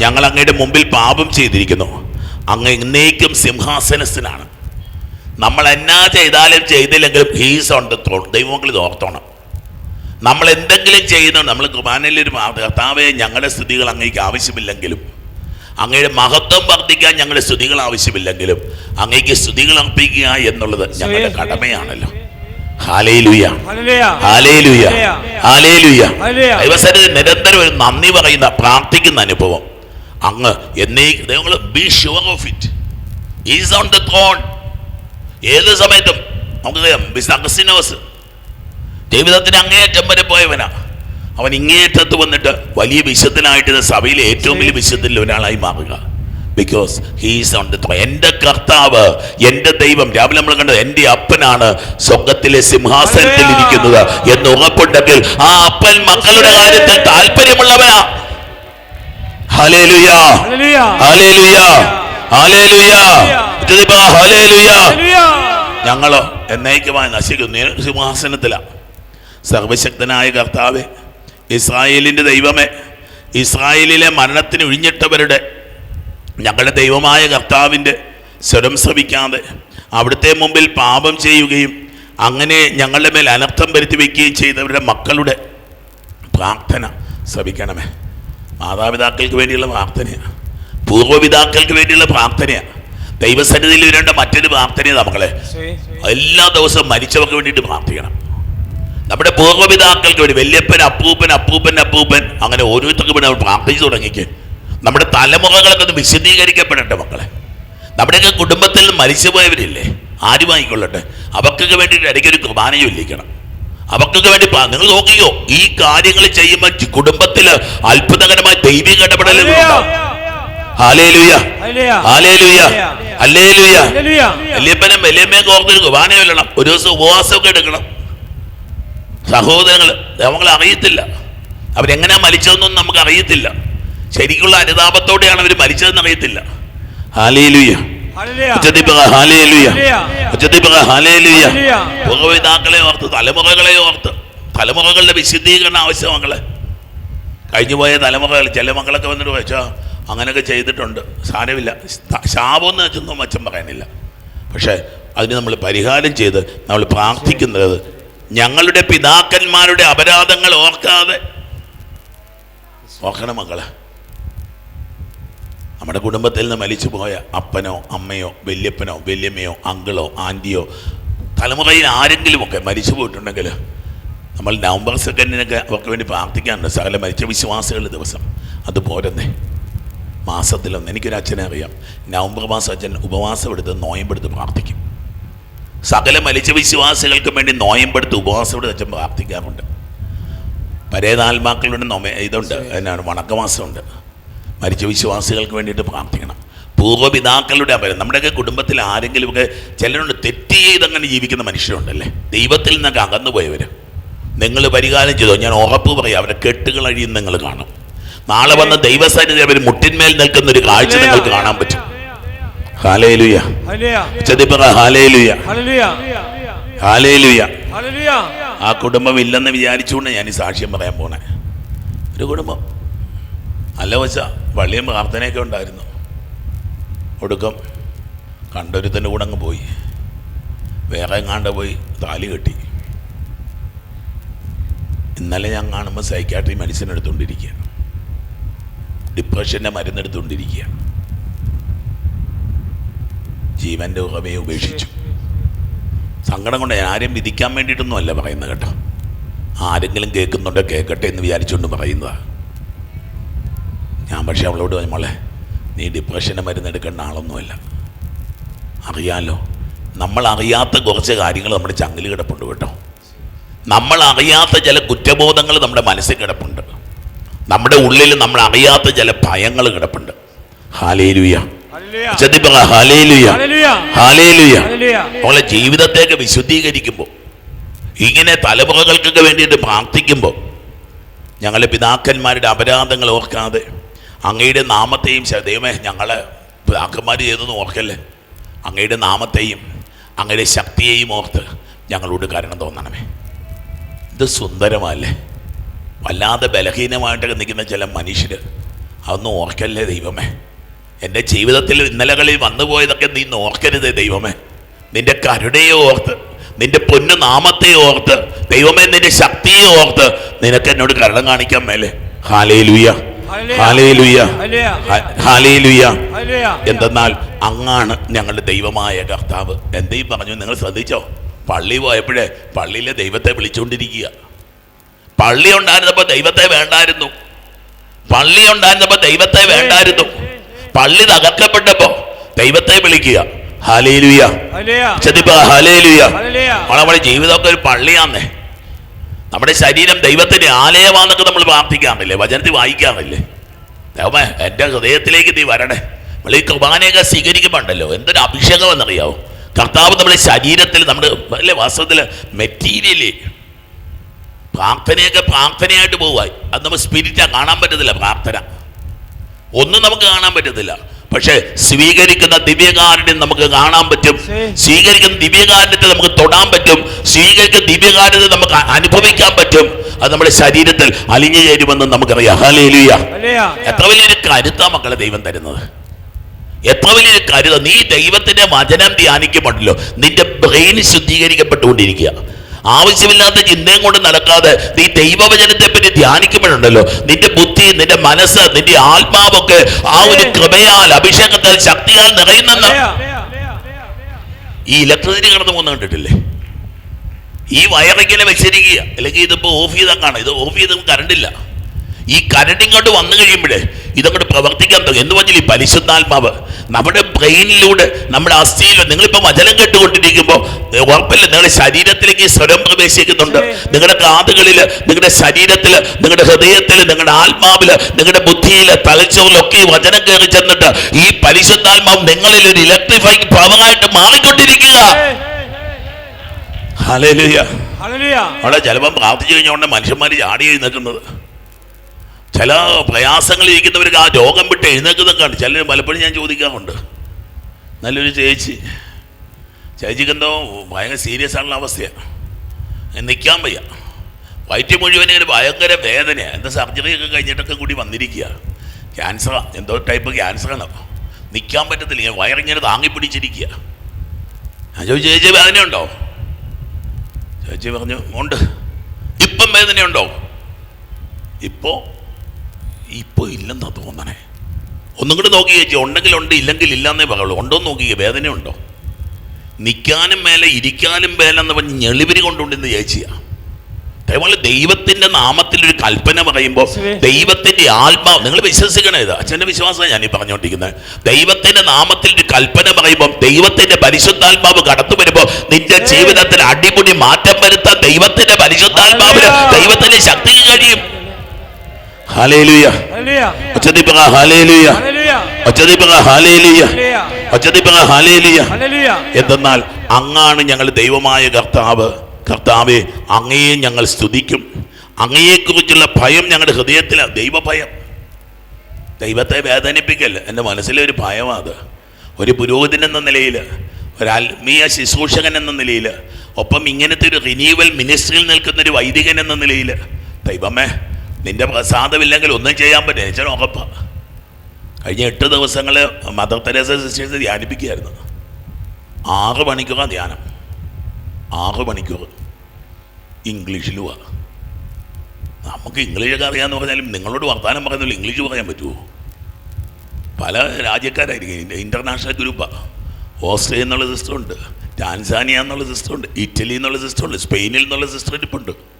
ഞങ്ങൾ അങ്ങയുടെ മുമ്പിൽ പാപം ചെയ്തിരിക്കുന്നു. അങ്ങ് എന്നേക്കും സിംഹാസനസ്ഥനാണ്. നമ്മൾ എന്നാ ചെയ്താലും ചെയ്തില്ലെങ്കിലും ഹീസ് ഉണ്ട് ദ ത്രോൺ ദൈവങ്ങൾ ഇത് ഓർത്തോണം. നമ്മൾ എന്തെങ്കിലും ചെയ്യുന്നുണ്ട് നമ്മൾ മാ- കർത്താവെ ഞങ്ങളുടെ സ്തുതികൾ അങ്ങേക്ക് ആവശ്യമില്ലെങ്കിലും അങ്ങയുടെ മഹത്വം വർദ്ധിക്കാൻ ഞങ്ങളുടെ സ്തുതികൾ ആവശ്യമില്ലെങ്കിലും അങ്ങേക്ക് സ്തുതികൾ അർപ്പിക്കുക എന്നുള്ളത് ഞങ്ങളുടെ കടമയാണല്ലോ. ദൈവസന്നിധി നിരന്തരം ഒരു നന്ദി പറയുന്ന പ്രാർത്ഥിക്കുന്ന അനുഭവം. അങ്ങ് എന്നേ നിങ്ങൾ be sure of it is on the throne ഏത് സമയത്തും നമുക്കറിയാം മിസ് അഗസ്റ്റിനോസ് ജീവിതത്തിന് അങ്ങേയറ്റം വരെ പോയവനാ. അവൻ ഇങ്ങേയറ്റത്ത് വന്നിട്ട് വലിയ വിശുദ്ധനായിട്ട് ഇത് സഭയിലെ ഏറ്റവും വലിയ വിശുദ്ധനിൽ ഒരാളായി മാറുക. Because he's on the throne എന്റെ കർത്താവ് എന്റെ ദൈവം രാവിലെ നമ്മൾ കണ്ടത് എന്റെ അപ്പനാണ് സ്വർഗത്തിലെ സിംഹാസനത്തിൽ ഇരിക്കുന്നത് എന്ന് ഉറപ്പുണ്ടെങ്കിൽ ആ അപ്പൻ മക്കളുടെ കാര്യത്തിൽ താല്പര്യമുള്ളവനാ. ഞങ്ങളോ എന്നേക്കുമായി നശിക്കുന്നു. സിംഹാസനത്തിലാ? സർവശക്തനായ കർത്താവെ ഇസ്രായേലിന്റെ ദൈവമേ ഇസ്രായേലിലെ മരണത്തിന് ഒഴിഞ്ഞിട്ടവരുടെ ഞങ്ങളുടെ ദൈവമായ കർത്താവിന്റെ സ്വരം ശ്രവിക്കാതെ അവിടുത്തെ മുമ്പിൽ പാപം ചെയ്യുകയും അങ്ങനെ ഞങ്ങളുടെ മേൽ അനർത്ഥം വരുത്തി വയ്ക്കുകയും ചെയ്തവരുടെ മക്കളുടെ പ്രാർത്ഥന ശ്രവിക്കണമേ. മാതാപിതാക്കൾക്ക് വേണ്ടിയുള്ള പ്രാർത്ഥനയാണ് പൂർവപിതാക്കൾക്ക് വേണ്ടിയുള്ള പ്രാർത്ഥനയാണ് ദൈവസന്നിധിയിൽ വരേണ്ട മറ്റൊരു പ്രാർത്ഥനയാണ് നമ്മളെ എല്ലാ ദിവസവും മരിച്ചവർക്ക് വേണ്ടിയിട്ട് പ്രാർത്ഥിക്കണം. നമ്മുടെ പൂർവപിതാക്കൾക്ക് വേണ്ടി വല്യപ്പൻ അപ്പൂപ്പൻ അപ്പൂപ്പൻ അപ്പൂപ്പൻ അങ്ങനെ ഓരോരുത്തർക്കും വേണ്ടി നമ്മൾ പ്രാർത്ഥിച്ചു തുടങ്ങിക്ക്. നമ്മുടെ തലമുറകളൊക്കെ ഒന്ന് വിശദീകരിക്കപ്പെടട്ടെ മക്കളെ. നമ്മുടെയൊക്കെ കുടുംബത്തിൽ മരിച്ചുപോയവരില്ലേ? ആരുമായിക്കൊള്ളട്ടെ അവർക്കൊക്കെ വേണ്ടിയിട്ട് ഇടയ്ക്കൊരു കുർബാന ചൊല്ലിക്കണം അവർക്കൊക്കെ വേണ്ടി നിങ്ങൾ നോക്കിയോ ഈ കാര്യങ്ങൾ ചെയ്യുമ്പോൾ കുടുംബത്തിൽ അത്ഭുതകരമായ ദൈവിക ഇടപെടൽ വല്യപ്പനും വല്യമ്മയും ഓർത്തൊരു കുർബാന ചൊല്ലണം ഒരു ദിവസം ഉപവാസമൊക്കെ എടുക്കണം. സഹോദരങ്ങൾ നമ്മളെ അറിയത്തില്ല. അവരെങ്ങനെ മരിച്ചതെന്നൊന്നും നമുക്ക് അറിയത്തില്ല. ശരിക്കുള്ള അനുതാപത്തോടെയാണ് അവർ മരിച്ചതെന്ന് അറിയത്തില്ല. ഹാലേലുയ. ഓർത്ത് തലമുറകളെ ഓർത്ത് തലമുറകളുടെ വിശുദ്ധീകരണ ആവശ്യം മക്കളെ. കഴിഞ്ഞുപോയ തലമുറകൾ ചില മക്കളൊക്കെ വന്നിട്ട് വെച്ചോ അങ്ങനെയൊക്കെ ചെയ്തിട്ടുണ്ട്. സാരമില്ല. ശാപം എന്ന് വെച്ചൊന്നും അച്ഛൻ പറയാനില്ല പക്ഷേ അതിന് നമ്മൾ പരിഹാരം ചെയ്ത് നമ്മൾ പ്രാർത്ഥിക്കുന്നത് ഞങ്ങളുടെ പിതാക്കന്മാരുടെ അപരാധങ്ങൾ ഓർക്കാതെ ഓർക്കണം മക്കളെ. നമ്മുടെ കുടുംബത്തിൽ നിന്ന് മരിച്ചു പോയ അപ്പനോ അമ്മയോ വല്യപ്പനോ വല്യമ്മയോ അങ്കിളോ ആന്റിയോ തലമുറയിൽ ആരെങ്കിലുമൊക്കെ മരിച്ചു പോയിട്ടുണ്ടെങ്കിൽ നമ്മൾ നവംബർ സെക്കൻഡിനൊക്കെ അവർക്ക് വേണ്ടി പ്രാർത്ഥിക്കാറുണ്ട്. സകല മരിച്ച വിശ്വാസികളുടെ ദിവസം. അത് പോരെന്നേ. മാസത്തിലൊന്ന്. എനിക്കൊരു അച്ഛനെ അറിയാം. നവംബർ മാസം അച്ഛൻ ഉപവാസം എടുത്ത് നോയമ്പെടുത്ത് പ്രാർത്ഥിക്കും. സകല മരിച്ച വിശ്വാസികൾക്കും വേണ്ടി നോയമ്പെടുത്ത് ഉപവാസം എടുത്ത് അച്ഛൻ പ്രാർത്ഥിക്കാറുണ്ട്. പരേതാത്മാക്കളുടെ നൊമ ഇതുണ്ട്. എന്നാണ് വണക്കമാസമുണ്ട് മരിച്ച വിശ്വാസികൾക്ക് വേണ്ടിയിട്ട് പ്രാർത്ഥിക്കണം. പൂർവപിതാക്കളുടെ അപരം നമ്മുടെയൊക്കെ കുടുംബത്തിൽ ആരെങ്കിലുമൊക്കെ ചിലരുണ്ട് തെറ്റ് ചെയ്ത് അങ്ങനെ ജീവിക്കുന്ന മനുഷ്യരുണ്ടല്ലേ? ദൈവത്തിൽ നിന്നൊക്കെ അകന്നു പോയവർ നിങ്ങൾ പരിഹാരം ചെയ്തോ? ഞാൻ ഉറപ്പ് പറയാം അവരെ കെട്ടുകൾ അഴിയും നിങ്ങൾ കാണും. നാളെ വന്ന ദൈവസാന്നിധ്യ അവർ മുട്ടിന്മേൽ നിൽക്കുന്ന ഒരു കാഴ്ച നിങ്ങൾക്ക് കാണാൻ പറ്റും. Hallelujah hallelujah. ചതിപ്പറ hallelujah hallelujah. Hallelujah hallelujah. ആ കുടുംബം ഇല്ലെന്ന് വിചാരിച്ചുകൊണ്ട് ഞാൻ ഈ സാക്ഷ്യം പറയാൻ പോണേ. ഒരു കുടുംബം അല്ല വച്ച വള്ളിയും പ്രാർത്ഥനയൊക്കെ ഉണ്ടായിരുന്നു. ഒടുക്കം കണ്ടൊരുത്തന്റെ കൂടെ അങ്ങ് പോയി. വേറെ എങ്ങാണ്ട് പോയി താലി കെട്ടി. ഇന്നലെ ഞാൻ കാണുമ്പോൾ സൈക്കാട്രി മെഡിസിൻ എടുത്തുകൊണ്ടിരിക്കുക ഡിപ്രഷന്റെ മരുന്നെടുത്തുകൊണ്ടിരിക്കുക ജീവന്റെ ഉറവയെ ഉപേക്ഷിച്ചു. സങ്കടം കൊണ്ട് ആരെയും വിധിക്കാൻ വേണ്ടിയിട്ടൊന്നും അല്ല പറയുന്നത് കേട്ടോ. ആരെങ്കിലും കേൾക്കുന്നുണ്ടോ കേൾക്കട്ടെ എന്ന് വിചാരിച്ചുകൊണ്ട് പറയുന്നതാ. ഞാൻ പക്ഷേ അവളോട് പറഞ്ഞു, മോളെ നീ ഡിപ്രഷന് മരുന്ന് എടുക്കേണ്ട ആളൊന്നുമല്ല. അറിയാലോ നമ്മൾ അറിയാത്ത കുറച്ച് കാര്യങ്ങൾ നമ്മുടെ ചങ്ങിൽ കിടപ്പുണ്ട് കേട്ടോ. നമ്മൾ അറിയാത്ത ചില കുറ്റബോധങ്ങൾ നമ്മുടെ മനസ്സിൽ കിടപ്പുണ്ട്. നമ്മുടെ ഉള്ളിൽ നമ്മൾ അറിയാത്ത ചില ഭയങ്ങൾ കിടപ്പുണ്ട്. ഹാലേലുയ നമ്മളെ ജീവിതത്തേക്ക് വിശുദ്ധീകരിക്കുമ്പോൾ ഇങ്ങനെ തലമുറകൾക്കൊക്കെ വേണ്ടിയിട്ട് പ്രാർത്ഥിക്കുമ്പോൾ ഞങ്ങളുടെ പിതാക്കന്മാരുടെ അപരാധങ്ങൾ ഓർക്കാതെ അങ്ങയുടെ നാമത്തെയും ദൈവമേ ഞങ്ങളെ പിതാക്കന്മാർ ചെയ്തൊന്നും ഓർക്കല്ലേ? അങ്ങയുടെ നാമത്തെയും അങ്ങയുടെ ശക്തിയെയും ഓർത്ത് ഞങ്ങളോട് കരുണ തോന്നണമേ. ഇത് സുന്ദരമല്ലേ? വല്ലാതെ ബലഹീനമായിട്ടൊക്കെ നിൽക്കുന്ന ചില മനുഷ്യർ അതൊന്നും ഓർക്കല്ലേ ദൈവമേ? എന്റെ ജീവിതത്തിൽ ഇന്നലകളിൽ വന്നുപോയതൊക്കെ നീ ഓർക്കരുത് ദൈവമേ. നിന്റെ കരുണയെ ഓർത്ത് നിന്റെ പൊന്നു നാമത്തെ ഓർത്ത് ദൈവമേ നിന്റെ ശക്തിയെ ഓർത്ത് നിനക്ക് എന്നോട് കരുണ കാണിക്കാൻ മേലെ. ഹാലേ എന്തെന്നാൽ അങ്ങാണ് ഞങ്ങളുടെ ദൈവമായ കർത്താവ്. എന്തെയും പറഞ്ഞു നിങ്ങൾ ശ്രദ്ധിച്ചോ? പള്ളി പോയപ്പോഴേ പള്ളിയിലെ ദൈവത്തെ വിളിച്ചുകൊണ്ടിരിക്കുക പള്ളി ഉണ്ടായിരുന്നപ്പോൾ ദൈവത്തെ വേണ്ടായിരുന്നു. പള്ളി ഉണ്ടായിരുന്നപ്പോൾ ദൈവത്തെ വേണ്ടായിരുന്നു. പള്ളി തകർക്കപ്പെട്ടപ്പോ ദൈവത്തെ വിളിക്കുക. ഹാലേലുയ. ചതിപ്പ ഹാലേലുയ. നമ്മളെ ജീവിതമൊക്കെ ഒരു പള്ളിയാന്നേ. നമ്മുടെ ശരീരം ദൈവത്തിന്റെ ആലയമാണെന്നൊക്കെ നമ്മൾ പ്രാർത്ഥിക്കാറില്ലേ? വചനത്തിൽ വായിക്കാറില്ലേ? ദൈവമേ എന്റെ ഹൃദയത്തിലേക്ക് നീ വരണേ. നമ്മൾ ഈ കുർബാനയൊക്കെ സ്വീകരിക്കുമ്പോണ്ടല്ലോ? എന്തൊരു അഭിഷേകം എന്നറിയാവോ കർത്താവ് നമ്മുടെ ശരീരത്തിൽ നമ്മുടെ അല്ലേ വാസ്തവത്തിൽ മെറ്റീരിയലി. പ്രാർത്ഥനയൊക്കെ പ്രാർത്ഥനയായിട്ട് പോവായി. അത് നമ്മൾ സ്പിരിറ്റാ കാണാൻ പറ്റത്തില്ല പ്രാർത്ഥന. ഒന്നും നമുക്ക് കാണാൻ പറ്റത്തില്ല. പക്ഷേ സ്വീകരിക്കുന്ന ദിവ്യകാരുണ്യം നമുക്ക് കാണാൻ പറ്റും. സ്വീകരിക്കുന്ന ദിവ്യകാരുണ്യത്തെ നമുക്ക് തൊടാൻ പറ്റും. സ്വീകരിക്കുന്ന ദിവ്യകാരുണ്യത്തെ നമുക്ക് അനുഭവിക്കാൻ പറ്റും. അത് നമ്മുടെ ശരീരത്തിൽ അലിഞ്ഞു ചേരുമെന്ന് നമുക്കറിയാം. എത്ര വലിയൊരു കരുത്താ മക്കളെ ദൈവം തരുന്നത്. എത്ര വലിയൊരു കരുത. നീ ദൈവത്തിന്റെ വചനം ധ്യാനിക്കുമ്പോണ്ടല്ലോ. നിന്റെ ബ്രെയിൻ ശുദ്ധീകരിക്കപ്പെട്ടുകൊണ്ടിരിക്കുക. ആവശ്യമില്ലാത്ത ചിന്തയും കൊണ്ട് നടക്കാതെ നീ ദൈവവചനത്തെ പറ്റി ധ്യാനിക്കുമ്പോഴുണ്ടല്ലോ. നിന്റെ ബുദ്ധി നിന്റെ മനസ്സ് നിന്റെ ആത്മാവൊക്കെ ആ ഒരു കൃപയാൽ അഭിഷേകത്താൽ ശക്തിയാൽ നിറയുന്നെന്ന്. ഈ ഇലക്ട്രിസിറ്റി കടന്നു പോകുന്ന കണ്ടിട്ടില്ലേ? ഈ വയറിങ്ങനെ വെച്ചിരിക്കുക. അല്ലെങ്കിൽ ഇതിപ്പോ ഓഫ് ചെയ്താൽ കാണാം. ഇത് ഓഫ് ചെയ്ത് കറണ്ടില്ല ഈ കരട് ഇങ്ങോട്ട് വന്നു കഴിയുമ്പോൾ ഇതങ്ങോട്ട് പ്രവർത്തിക്കാൻ തുടങ്ങും. എന്ന് പറഞ്ഞാൽ ഈ പരിശുദ്ധാത്മാവ് നമ്മുടെ ബ്രെയിനിലൂടെ നമ്മുടെ അസ്ഥിയിൽ നിങ്ങളിപ്പോൾ വചനം കേട്ടുകൊണ്ടിരിക്കുമ്പോൾ ഉറപ്പില്ല നിങ്ങളുടെ ശരീരത്തിലേക്ക് സ്വരം പ്രവേശിക്കുന്നുണ്ട്. നിങ്ങളുടെ കാതുകളിൽ നിങ്ങളുടെ ശരീരത്തിൽ നിങ്ങളുടെ ഹൃദയത്തിൽ നിങ്ങളുടെ ആത്മാവിൽ നിങ്ങളുടെ ബുദ്ധിയിൽ തലച്ചോറിലൊക്കെ ഈ വചനം കയറി ചെന്നിട്ട് ഈ പരിശുദ്ധാത്മാവ് നിങ്ങളിൽ ഒരു ഇലക്ട്രിഫൈങ് പവറായിട്ട് മാറിക്കൊണ്ടിരിക്കുക. അവിടെ ചിലപ്പം പ്രാർത്ഥിച്ചു കഴിഞ്ഞോണ്ട് മനുഷ്യന്മാർ ചാടി എഴുന്നേക്കുന്നത്. ചില പ്രയാസങ്ങളിരിക്കുന്നവർക്ക് ആ രോഗം വിട്ട് എഴുന്നേക്കുന്നൊക്കെയാണ് ചിലർ പലപ്പോഴും ഞാൻ ചോദിക്കാറുണ്ട്. നല്ലൊരു ചേച്ചി. ചേച്ചിക്ക് എന്തോ ഭയങ്കര സീരിയസ് ആണുള്ള അവസ്ഥയാണ് നിൽക്കാൻ വയ്യ. വയറ്റ് മുഴുവൻ ഇങ്ങനെ ഭയങ്കര വേദനയാണ് എന്താ സർജറി ഒക്കെ കഴിഞ്ഞിട്ടൊക്കെ കൂടി വന്നിരിക്കുക ക്യാൻസറാണ് എന്തോ ടൈപ്പ് ക്യാൻസറാണ് നിൽക്കാൻ പറ്റത്തില്ല. ഞാൻ വയറിങ്ങനെ താങ്ങി പിടിച്ചിരിക്കുക ഞാൻ ചോദിച്ചു ചേച്ചി വേദനയുണ്ടോ? ചേച്ചി പറഞ്ഞു ഉണ്ട്. ഇപ്പം വേദനയുണ്ടോ? ഇപ്പോ ഇപ്പൊ ഇല്ലെന്നാ തോന്നണേ. ഒന്നും കൂടെ നോക്കി ചേച്ചി ഉണ്ടെങ്കിൽ ഉണ്ട് ഇല്ലെങ്കിൽ ഇല്ലാന്നേ പറയുള്ളൂ. ഉണ്ടോ എന്ന് നോക്കിയേ വേദനയുണ്ടോ? നിൽക്കാനും മേലെ ഇരിക്കാനും മേലെന്ന് പറഞ്ഞ് ഞെളിവിരി കൊണ്ടുണ്ടെന്ന് ചേച്ചിയാ. അതേപോലെ ദൈവത്തിന്റെ നാമത്തിൽ ഒരു കൽപ്പന പറയുമ്പോൾ ദൈവത്തിന്റെ ആത്മാവ് നിങ്ങൾ വിശ്വസിക്കണേ ഇത്. അച്ഛന്റെ വിശ്വാസമാണ് ഞാൻ ഈ പറഞ്ഞുകൊണ്ടിരിക്കുന്നത് ദൈവത്തിന്റെ നാമത്തിൽ ഒരു കൽപ്പന പറയുമ്പോൾ ദൈവത്തിന്റെ പരിശുദ്ധാത്മാവ് കടത്തു വരുമ്പോൾ നിന്റെ ജീവിതത്തിൽ അടിമുടി മാറ്റം വരുത്താൻ ദൈവത്തിന്റെ പരിശുദ്ധാത്മാവിന് ദൈവത്തിന്റെ ശക്തിക്ക് കഴിയും. ഹാലേലുയ ഹാലേലുയ ഹാലേലുയ ഹാലേലുയ എന്തെന്നാൽ അങ്ങാണ് ഞങ്ങൾ ദൈവമായ കർത്താവ് കർത്താവെ അങ്ങയെ ഞങ്ങൾ സ്തുതിക്കും അങ്ങയെക്കുറിച്ചുള്ള ഭയം ഞങ്ങളുടെ ഹൃദയത്തിലാണ് ദൈവഭയം ദൈവത്തെ വേദനിപ്പിക്കല്ല എന്റെ മനസ്സിലെ ഒരു ഭയമാണ് ഒരു പുരോഹിതൻ എന്ന നിലയിൽ ഒരു ആത്മീയ ശുശ്രൂഷകൻ എന്ന നിലയിൽ ഒപ്പം ഇങ്ങനത്തെ ഒരു റിന്യൂവൽ മിനിസ്ട്രിയിൽ നിൽക്കുന്ന ഒരു വൈദികൻ എന്ന നിലയിൽ ദൈവമേ നിന്റെ പ്രസാദമില്ലെങ്കിൽ ഒന്നും ചെയ്യാൻ പറ്റില്ല. എനിക്ക് ഉറപ്പ. കഴിഞ്ഞ എട്ട് ദിവസങ്ങൾ മദർ തെരേസ സിസ്റ്റേഴ്സ് ധ്യാനിപ്പിക്കുകയായിരുന്നു. ആറ് മണിക്കൂറാണ് ധ്യാനം. ആറ് മണിക്കൂർ ഇംഗ്ലീഷിലുമാണ് നമുക്ക് ഇംഗ്ലീഷൊക്കെ അറിയാമെന്ന് പറഞ്ഞാലും നിങ്ങളോട് വർത്തമാനം പറയുന്നില്ല ഇംഗ്ലീഷ് പറയാൻ പറ്റുമോ പല രാജ്യക്കാരായിരിക്കും. ഇന്റർനാഷണൽ ഗ്രൂപ്പാണ് ഓസ്ട്രേലിയ എന്നുള്ള സിസ്റ്റം ഉണ്ട്. ടാൻസാനിയ എന്നുള്ള സിസ്റ്റം ഉണ്ട്. ഇറ്റലി എന്നുള്ള സിസ്റ്റം ഉണ്ട്. സ്പെയിനിൽ എന്നുള്ള സിസ്റ്റം ഇരിപ്പുണ്ട്.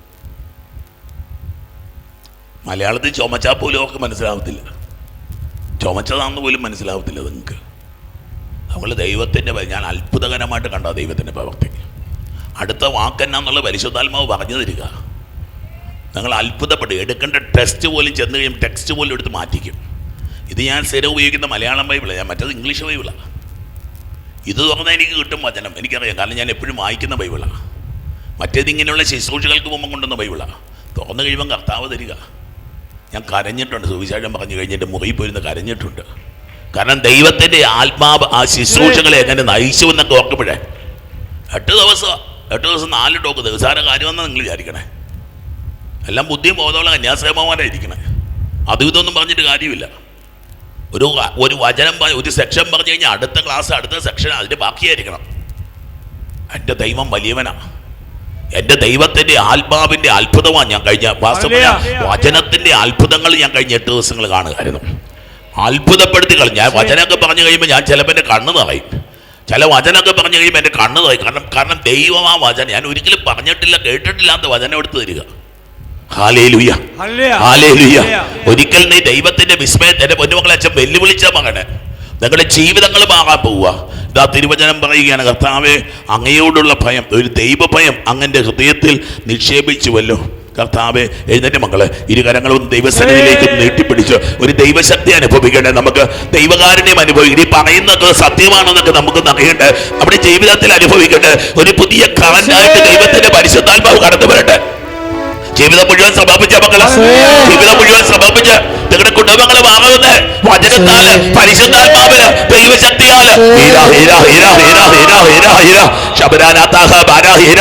മലയാളത്തിൽ ചുമച്ചാൽ പോലും അവർക്ക് മനസ്സിലാവത്തില്ല. ചുമച്ചതാണെന്ന് പോലും മനസ്സിലാവത്തില്ല നിങ്ങൾക്ക്. നമ്മൾ ദൈവത്തിന്റെ ഞാൻ അത്ഭുതകരമായിട്ട് കണ്ട ദൈവത്തിന്റെ പ്രവർത്തി അടുത്ത വാക്കെന്നാന്നുള്ള പരിശുദ്ധാത്മാവ് പറഞ്ഞു തരിക. നിങ്ങൾ അത്ഭുതപ്പെടും എടുക്കേണ്ട ടെസ്റ്റ് പോലും ചെന്ന് കഴിയും ടെക്സ്റ്റ് പോലും എടുത്ത് മാറ്റിക്കും. ഇത് ഞാൻ സ്ഥിരം ഉപയോഗിക്കുന്ന മലയാളം ബൈബിളാണ് ഞാൻ മറ്റേത് ഇംഗ്ലീഷ് ബൈബിളാണ് ഇത് തുറന്നാൽ എനിക്ക് കിട്ടും വചനം. എനിക്കറിയാം കാരണം ഞാൻ എപ്പോഴും വായിക്കുന്ന ബൈബിളാണ് മറ്റേത് ഇങ്ങനെയുള്ള ശുശ്രൂഷകൾക്ക് മുമ്പ് കൊണ്ടുവന്ന ബൈബിളാണ് തുറന്നു കഴിയുമ്പം കർത്താവ് തരിക. ഞാൻ കരഞ്ഞിട്ടുണ്ട്. സുവിശേഷം പറഞ്ഞു കഴിഞ്ഞിട്ട് മുറിയിൽ പോയിരുന്ന് കരഞ്ഞിട്ടുണ്ട്. കാരണം ദൈവത്തിന്റെ ആത്മാവ് ആ ശുശ്രൂഷകളെ എങ്ങനെ നയിച്ചു എന്നൊക്കെ ഓർക്കുമ്പോഴേ എട്ട് ദിവസം എട്ട് ദിവസം നാല് ടോക്ക് ദിവസാര കാര്യമെന്നാണ് നിങ്ങൾ വിചാരിക്കണേ. എല്ലാം ബുദ്ധിയും ബോധമുള്ള കന്യാസ്ത്രേമമാരായിരിക്കണേ അതും ഇതൊന്നും പറഞ്ഞിട്ട് കാര്യമില്ല. ഒരു ഒരു വചനം ഒരു സെക്ഷൻ പറഞ്ഞു കഴിഞ്ഞാൽ അടുത്ത ക്ലാസ് അടുത്ത സെക്ഷൻ അതിന്റെ ബാക്കിയായിരിക്കണം. എന്റെ ദൈവം വലിയവനാണ് എന്റെ ദൈവത്തിന്റെ ആത്മാവിന്റെ അത്ഭുതമാണ് ഞാൻ കഴിഞ്ഞ വാസ്തവ വചനത്തിന്റെ അത്ഭുതങ്ങൾ ഞാൻ കഴിഞ്ഞ എട്ട് ദിവസങ്ങൾ കാണുകയായിരുന്നു. അത്ഭുതപ്പെടുത്തി കളഞ്ഞു. ഞാൻ വചനമൊക്കെ പറഞ്ഞു കഴിയുമ്പോൾ ഞാൻ ചിലപ്പോൾ എന്റെ കണ്ണ് നിറയും. ചില വചനമൊക്കെ പറഞ്ഞു കഴിയുമ്പോൾ എന്റെ കണ്ണ് നിറയും. കാരണം കാരണം ദൈവം ആ വചനം ഞാൻ ഒരിക്കലും പറഞ്ഞിട്ടില്ല കേട്ടിട്ടില്ലാത്ത വചനം എടുത്തു തരിക. ഒരിക്കൽ നീ ദൈവത്തിന്റെ വിസ്മയത്തെ പൊന്നുമകളെ അച്ഛൻ വെല്ലുവിളിച്ച മകനെ. നിങ്ങളുടെ ജീവിതങ്ങൾ മാറാൻ പോവുക. ഇതാ തിരുവചനം പറയുകയാണ് കർത്താവെ അങ്ങയോടുള്ള ഭയം ഒരു ദൈവഭയം അങ്ങന്റെ ഹൃദയത്തിൽ നിക്ഷേപിച്ചുവല്ലോ കർത്താവെ എഴുന്നേറ്റ് മക്കളെ ഇരുകരങ്ങളും ദൈവസന്നിധിയിലേക്ക് നീട്ടിപ്പിടിച്ച് ഒരു ദൈവശക്തി അനുഭവിക്കണ്ടേ നമുക്ക് ദൈവകാരുണ്യം അനുഭവിക്കും ഈ പറയുന്നത് സത്യമാണെന്നൊക്കെ നമുക്ക് അറിയണ്ടേ നമ്മുടെ ജീവിതത്തിൽ അനുഭവിക്കട്ടെ. ഒരു പുതിയ കറണ്ടായിട്ട് ദൈവത്തിന്റെ പരിശുദ്ധാത്മാവ് കടന്നു വരട്ടെ. ജീവിതം മുഴുവൻ സമർപ്പിച്ച മക്കളെ. ജീവിതം മുഴുവൻ സമർപ്പിച്ച് നിങ്ങളുടെ കുടുംബങ്ങൾ മാറുന്നത് വചനത്താൽ പരിശുദ്ധാത്മാവിന് ദൈവശക്തിയാൽ. ഹീര ശബരാനാഥാഹ ബാര ഹീര